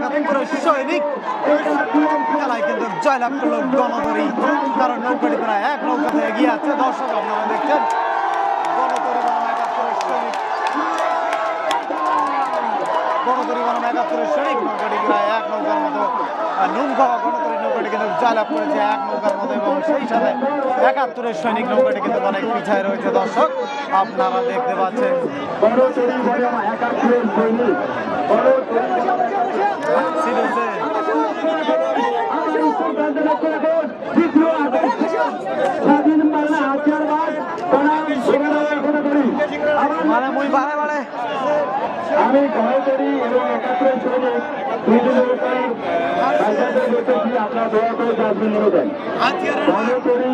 গণমায়াকাত্তরের সৈনিক এগিয়ে আছে। দর্শক দেখছেন, গণতরী গণমায়াকাত্তরের সৈনিক। নৌকাটি প্রায় এক নৌকার মতো। নুন গণতরী নৌকাটি কিন্তু জয়লাভ করেছে এক নৌকার মতো একাত্তরের সৈনিক নৌকাটি কিন্তু অনেক পিছায় রয়েছে। দর্শক, আপনারা দেখতে পাচ্ছেন। মুই বারে বারে। আমি ঘরে করি এবং পঞ্চায়েতের দয়া করে ডাস্টবিন দেন ঘরে করি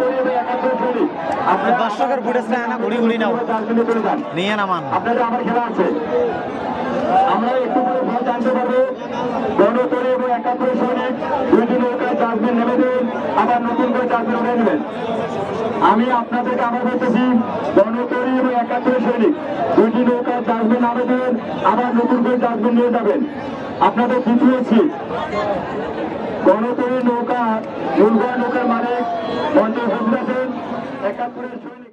করি আপনারা বুড়ে না ঘুরি ঘুরি নাও। করে নিয়ে নামান। আপনাদের আমার খেলা আছে। আমরা একটু পরে ভয় জানতে পারব গণতরী এবং একাত্তর সৈনিক দুইটি নৌকায় ডাস্টবিন আবার নতুন করে চাকরি উঠে নেবেন। আমি আপনাদেরকে আবার বলতেছি, গণতরী এবং একাত্তর সৈনিক দুইটি নৌকা চাষবেন আবেদন আবার নতুন করে চাষবেন নিয়ে যাবেন। আপনাদের বুঝিয়েছি গণতরী নৌকা দুর্গা নৌকার মালিক বসে আছেন একাত্তরের সৈনিক